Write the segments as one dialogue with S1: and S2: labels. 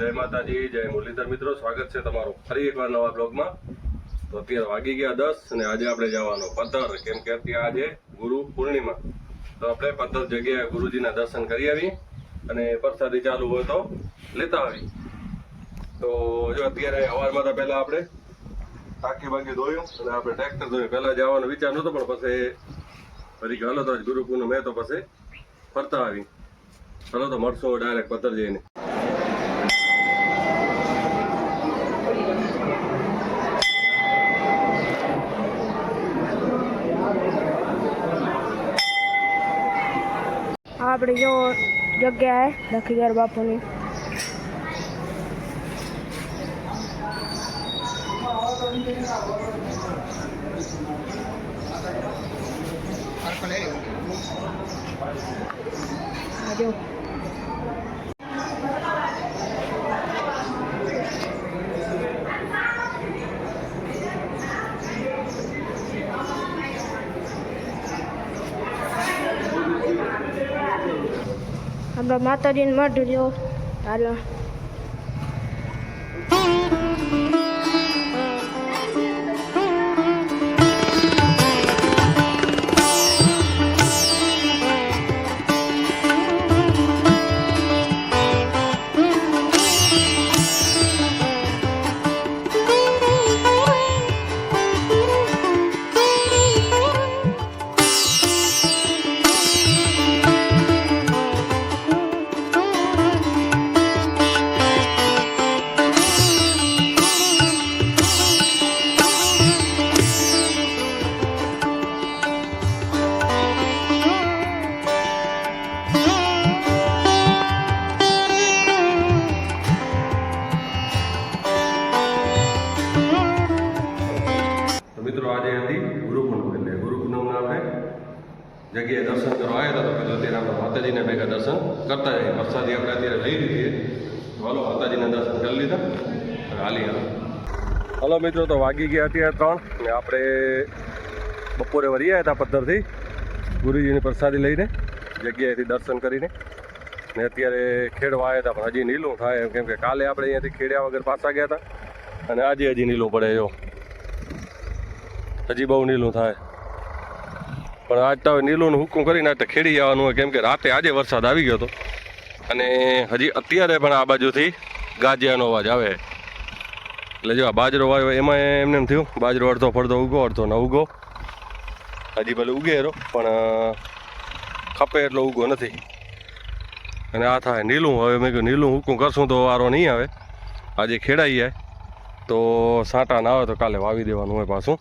S1: માતાજી, જય મુરલીધર મિત્રો. સ્વાગત છે તમારું ફરી એકવાર નવા બ્લોગમાં. તો અત્યારે વાગી ગયા દસ અને આજે આપણે જવાનો પદ્ધર કેમ કે અત્યારે આજે ગુરુ પૂર્ણિમા. તો આપણે પદ્ધર જગ્યાએ ગુરુજીના દર્શન કરી આવી અને પ્રસાદી ચાલુ હોય તો લેતા આવી. તો જો અત્યારે અવારમાં તો પહેલાં આપણે ટાંકી બાકી ધોયું અને આપણે ટ્રેક્ટર ધોયું. પહેલાં જવાનો વિચાર નહોતો, પણ પછી ફરી હાલો તો ગુરુ પૂર્ણિમા મેં તો પછી ફરતા આવી. ચાલો તો મળશો ડાયરેક્ટ પદ્ધર જઈને.
S2: આપણે જો જગ્યા હે લખીગર બાપુની આ જો માતાજીને મઢ રહ્યો હાલો.
S1: જગ્યાએ દર્શન કરવા આવ્યા હતા તો કીધું અત્યારે આપણે માતાજીને ભેગા દર્શન કરતા જઈએ પ્રસાદી આપણે અત્યારે લઈ લીધી હાલો માતાજીના દર્શન કરી લીધા. હાલી હાલો હલો મિત્રો, તો વાગી ગયા અત્યારે ત્રણ ને આપણે બપોરે આવ્યા હતા પથ્થરથી. ગુરુજીની પ્રસાદી લઈને જગ્યાએથી દર્શન કરીને. ને અત્યારે ખેડવા આવ્યા હતા, પણ હજી નીલું થાય કેમ કે કાલે આપણે અહીંયાથી ખેડ્યા વગર પાછા ગયા હતા. અને આજે હજી નીલું પડે, જો. હજી બહુ નીલું થાય. પણ આજ તો નીલુંનું હુકમ કરીને આજે ખેડી જવાનું હોય, કેમ કે રાતે આજે વરસાદ આવી ગયો હતો. અને હજી અત્યારે પણ આ બાજુથી ગાજિયાનો અવાજ આવે. એટલે જો આ બાજરો વાયો એમાં એમને એમ થયું, બાજરો અડધો ફળધો ઉગો, અડધો ન ઉગો. હજી ભલે ઉગે એરો, પણ ખપે એટલો ઉગો નથી. અને આ થાય નીલું. હવે મેં કહ્યું નીલું હુકમ કરશું તો વારો નહીં આવે. આજે ખેડાઈ જાય. તો સાંટા ના આવે તો કાલે વાવી દેવાનું હોય પાછું.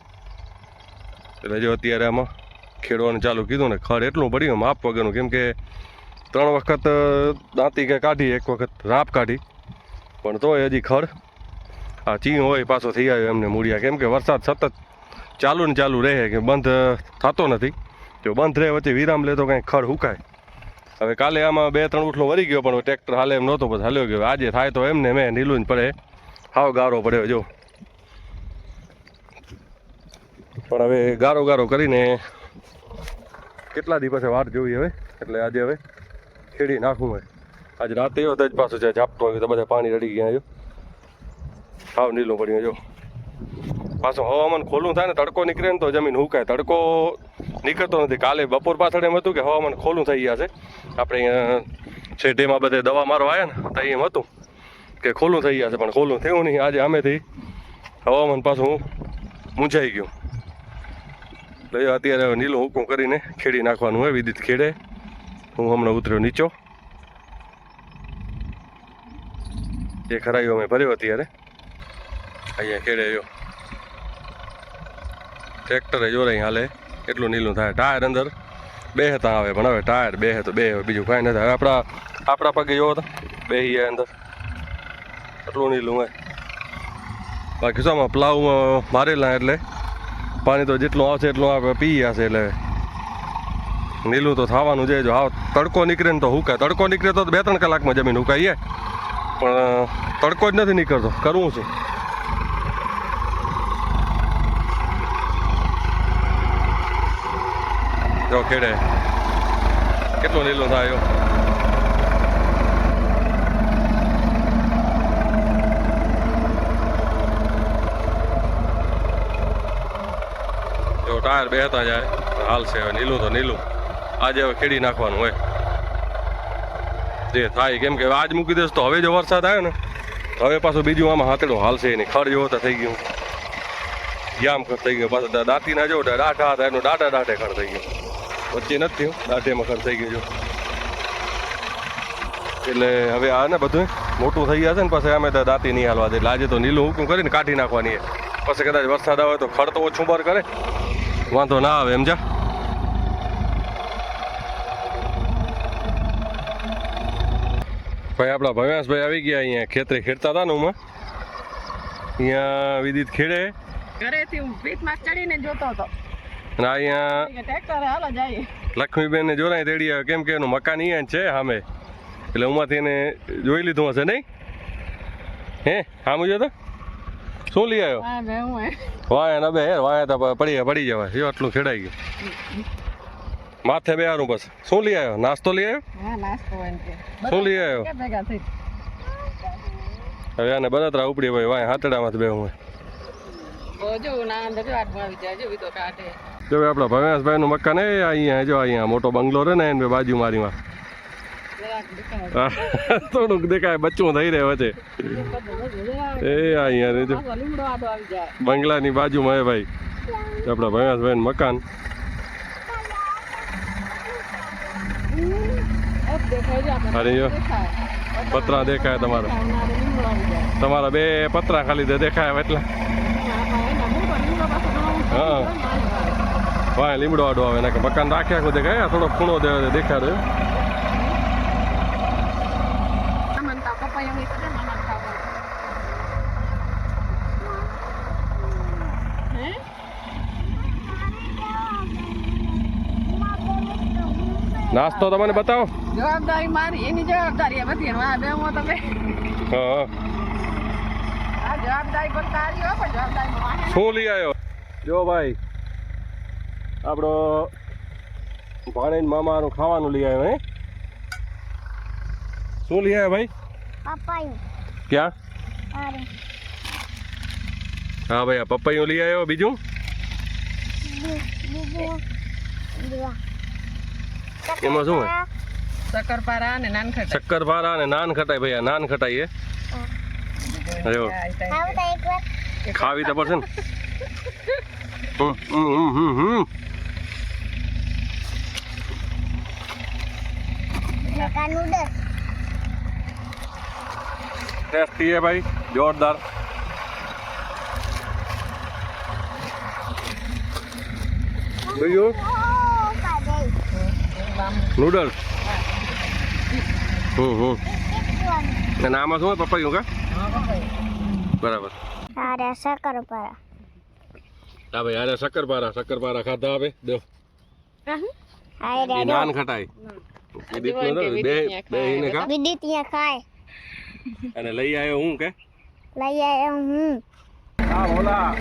S1: એટલે જો અત્યારે આમાં ખેડવાનું ચાલુ કીધું ને, ખડ એટલું પડ્યું માપ વગરનું, કેમ કે ત્રણ વખત દાંતી કે કાઢી, એક વખત રાપ કાઢી. પણ તોય હજી ખડ, આ ચીં હોય પાછો થઈ આવ્યો એમને મૂળિયા. કેમ કે વરસાદ સતત ચાલુ ને ચાલુ રહે, કે બંધ થતો નથી. જો બંધ રહે, વચ્ચે વિરામ લે તો કાંઈ ખડ હુકાય. હવે કાલે આમાં બે ત્રણ ઉઠલો વળી ગયો, પણ ટ્રેક્ટર હાલે એમ નહોતો, પછી હાલ્યો ગયો. આજે થાય તો એમને મેં નીલું જ પડે. હાવ ગારો પડ્યો, જો. પણ હવે ગારો ગારો કરીને કેટલા દિવસે વાર જોવી હવે? એટલે આજે હવે ખેડી નાખવું હોય આજે રાતે એવો જ પાછું છે ઝાપતો આવ્યો તો બધા પાણી રડી ગયા જો. સાવ નીલું પડ્યું જો. પાછું હવામાન ખોલું થાય ને તડકો નીકળે ને તો જમીન હુકાય. તડકો નીકળતો નથી. કાલે બપોર પાછળ એમ હતું કે હવામાન ખોલું થઈ ગયા છે. આપણે શેઢેમાં બધે દવા મારવા આવ્યા ને, તો એમ હતું કે ખોલું થઈ ગયા છે, પણ ખોલું થયું નહીં. આજે આમેથી હવામાન પાછું મૂંઝાઈ ગયું. એટલે એ અત્યારે નીલું હુકું કરીને ખેડી નાખવાનું હોય વિદિત ખેડે. હું હમણાં ઉતર્યો નીચો. જે ખરાયો અમે ભર્યો અત્યારે. અહીંયા ખેડે જો ટ્રેક્ટરે જોરાઈ હાલે. એટલું નીલું થાય. ટાયર અંદર બે હતા આવે પણ હવે ટાયર બે તો બે બીજું કાંઈ નથી. હવે આપણા આપણા પગે જોવો તો. બે અંદર. એટલું નીલું હોય. બાકી શું આમાં પ્લાવમાં મારેલા એટલે પાણી તો જેટલું આવશે એટલું આપણે પી જશે એટલે નીલું તો થવાનું છે જો. હાવ તડકો નીકળે ને તો હુકાય. તડકો નીકળે તો બે ત્રણ કલાકમાં જમીન હુકાઈએ પણ તડકો જ નથી નીકળતો. કરવું શું? જો ખેડે, કેટલું લીલું થાય ટાયર બેહતા જાય. હાલ છે હવે નીલું તો નીલું. આજે હવે ખેડી નાખવાનું હોય. જે થાય કેમ કે આજ મૂકી દઈશ તો હવે જો વરસાદ આવ્યો ને હવે પાછું બીજું આમાં હાથેડું હાલશે નહીં ખડ જેવો થઈ ગયું. જામ ખડ થઈ ગયો, પાછું દાંતી ના જો ડાઢા હતા એનું ડાઢા ડાઢે ખડ થઈ ગયું. વચ્ચે નથી થયું દાઢેમાં ખડ થઈ ગયું જો. એટલે હવે આ ને બધું મોટું થઈ જશે ને, પછી અમે દાંતી નહીં હાલવા દે. આજે તો નીલું હુકુમ કરીને કાઢી નાખવાની છે. પછી કદાચ વરસાદ આવે તો ખડ તો ઓછું બર કરે. વાંધો ના આવે એમ જા. ભાઈ આપણા ભવ્યાસભાઈ આવી ગયા અહીંયા ખેતરે ખેડતા હતા ને ઉમાં અહીંયા વિદિત ખેડે.
S3: ઘરેથી હું ભીતમાં ચડીને જોતો હતો.
S1: અને અહીંયા
S3: ટ્રેક્ટર હાલો જાય.
S1: લક્ષ્મીબેનને જોરાય તેડી આવ્યો કેમ કે એનું મકાન અહીંયા છે સામે. એટલે ઉમાંથી એને જોઈ લીધું હશે નહીં? હે સામું જો તો? શું લઈ આવ્યો? વાયા ના બે હેર વાયા તો પડી પડી જવાય જો આટલું ખેડાઈ ગયું. માથે બે હારું બસ. શું લઈ આવ્યો? નાસ્તો લઈ આવ્યો?
S3: ને
S1: શું લઈ આવ્યો? હવે આને બળતરા ઉપડી ભાઈ વાય હાથડામાં બે હું
S3: જો ના
S1: ભવેશભાઈ આપણા ભવ્યાસભાઈનું મકાન એ અહીંયા જો અહીંયા મોટો બંગલો રહે ને એને બાજુ મારીમાં.
S3: જરાક દેખાય
S1: થોડુંક દેખાય, બચ્ચું થઈ રહ્યો છે એ અહીંયા રે જો
S3: પાછો લીમડો આડો આવી જાય
S1: બંગલાની બાજુમાં એ ભાઈ. આપણા ભવ્યાસભાઈનું મકાન.
S3: દેખાય
S1: અરે જો પતરા દેખાય તમારા. તમારા બે પતરા ખાલી દેખાય એટલા. હા. ભાઈ લીમડો આડો આવે ને મકાન રાખ્યા આખું દેખાય થોડો ખૂણો દે દેખાડે
S3: આમાં તો પપૈયાની તો છે ને આમાં ખાવાનું. હે
S1: નાસ્તો તમને બતાવો.
S3: જવાબદારી મારી એની જવાબદારી બધી આ બે હું તમે.
S1: હા
S3: આ જવાબદારી પર તારી હો પણ જવાબદારી
S1: શું લઈ આવ્યો? જો ભાઈ આપણો ભાણે મામાનું ખાવાનું લઈ આવ્યો હે? શું લઈ આવ્યો ભાઈ?
S2: પપૈયું.
S1: ક્યાં? હા ભાઈ આ પપૈયું લઈ આવ્યો બીજું?
S2: બીજું?
S1: એમાં શું હોય?
S3: શક્કરપારા અને નાનખટ
S1: શક્કરપારા અને નાન ખટાઈ ભાઈ આ નાન ખટાઈ હે જો
S2: આવું તો એક વાર.
S1: ખાવી તો પડશે ને. હમ, હમ, હમ, હમ, હમ.
S2: નકા નૂડલ્સ
S1: ટેસ્ટી હે ભાઈ જોરદાર. બીજું નૂડલ્સ હમ હમ. અને આમાં શું હોય? પપૈયું કા? બરાબર.
S2: અરે શક્કર
S1: હા ભાઈ અરે શક્કરપારા. શક્કરપારા ખાધા આવે દો. નાન ખટાઈ તો બે બે
S2: ખાય.
S1: અને લઈ આવ્યો હું કે?
S2: લઈ આવ્યો હું.
S1: હા બોલા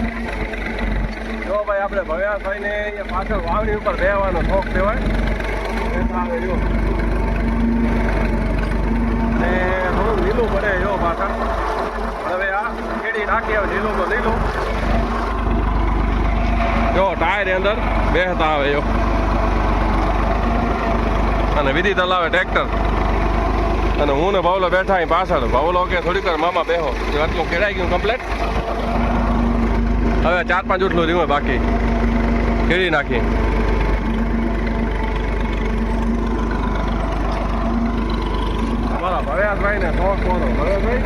S1: જો ભાઈ આપણે ભવ્યાસભાઈ ને પાછળ વાવણી ઉપર રહેવાનો શોખ કહેવાય ને થોડું લીલું પડે જો પાછળ હવે આ ખેડી નાખી આવે લીલું તો લીલું જો ટાયર અંદર બેસતા આવે જો. અને વિધિ તલાવે ટ્રેક્ટર. અને હું ને ભાવલો બેઠા અહીં પાછળ. ભાવલો કે થોડીક મામા બેહો. એ આટલું ખેડાઈ ગયું કમ્પ્લેટ હવે ચાર પાંચ ઉઠલું રહ્યું બાકી. કેળી નાખી. ભવ્યાસભાઈ ને શોખ કોનો ભવ્યાસભાઈ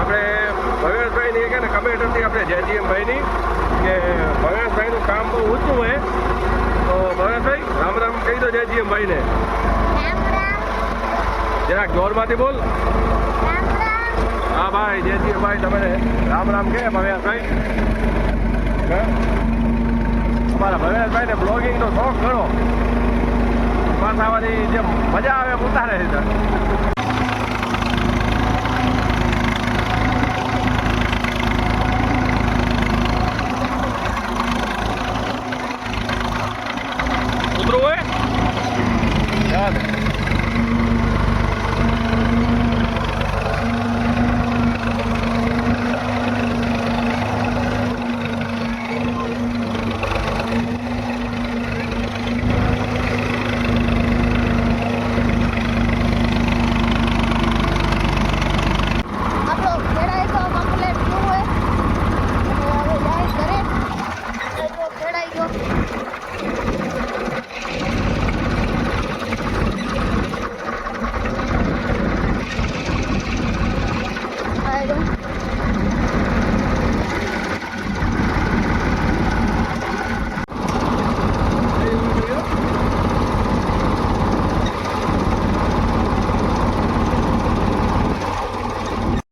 S1: આપણે ભવ્યાસભાઈની કે ને કમેન્ટ હતી આપણે જેજીએમ ભાઈની કે ભવ્યાસભાઈનું કામ બહુ ઊંચું હોય. તો ભવ્યાસભાઈ રામ રામ કહી દો જેજીએમ ભાઈને
S2: રામ રામ
S1: જરાક જોરમાંથી બોલ. હા ભાઈ જેજીએમ ભાઈ તમે રામ રામ કે ભવ્યાસભાઈ હે? અમારા ભવ્યાસભાઈને બ્લોગિંગનો શોખ ઘણો. પાછાવાની જે મજા આવે ઉતારે છે.